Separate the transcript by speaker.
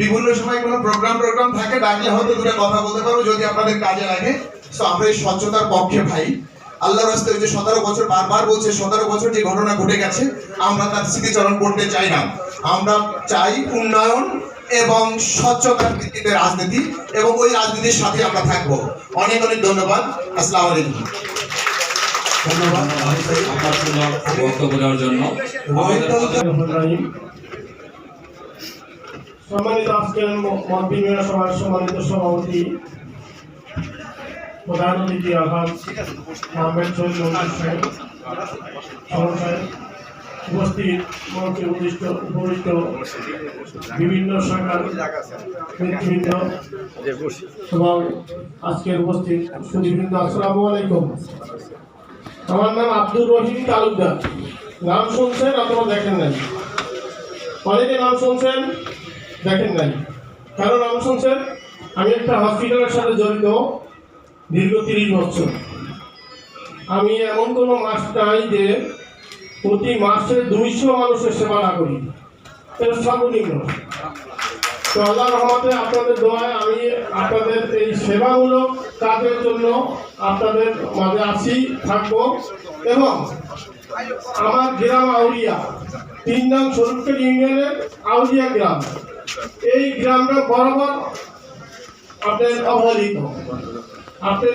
Speaker 1: বিভিন্ন সময় কোনো প্রোগ্রাম প্রোগ্রাম থাকে ডাকলে হয়তো দুটো কথা বলতে পারব যদি আপনাদের কাজে লাগে। তো আমরা এই স্বচ্ছতার পক্ষে ভাই। আল্লাহ রাস্তায় ওই যে সতেরো বছর বারবার বলছে সতেরো বছর যে ঘটনা ঘটে গেছে আমরা তার স্মৃতিচরণ করতে চাই না। আমরা চাই উন্নয়ন এবং স্বচ্ছতার ভিত্তিতে রাজনীতি এবং ওই রাজনীতির সাথে আমরা থাকব। অনেক অনেক ধন্যবাদ। আসসালামু আলাইকুম।
Speaker 2: ধন্যবাদ।
Speaker 3: বক্তব্য দেওয়ার জন্য।
Speaker 2: সম্মানিত আজকের ম- মত সভার সম্মানিত সভাপতি, প্রধান অতিথি সাহেব সাহেব, উপস্থিত মঞ্চে উপবিষ্ট বিভিন্ন শাখার নেতৃবৃন্দ এবং আজকের উপস্থিত সুদীবৃন্দ আলাইকুম। আমার নাম আব্দুর রহিম তালুকদার। নাম শুনছেন অথবা দেখেন নাই? অনেকে নাম শুনছেন? দেখেন নাই। কারণ নাম শুনছেন আমি একটা হসপিটালের সাথে জড়িত দীর্ঘ তিরিশ বছর। আমি এমন কোনো মাস নাই যে প্রতি মাসে দুইশো মানুষের সেবা না করি। এটা সর্বনিম্ন। তো আল্লাহ রহমতে আপনাদের দোয়ায় আমি আপনাদের এই সেবামূলক কাজের জন্য আপনাদের মাঝে আসি থাকব। এবং আমার গ্রাম আউলিয়া, তিন নাম শরীফের ইউনিয়নের আউলিয়া গ্রাম। এই গ্রামটা বরাবর আপনার অবহেলিত আপনাদের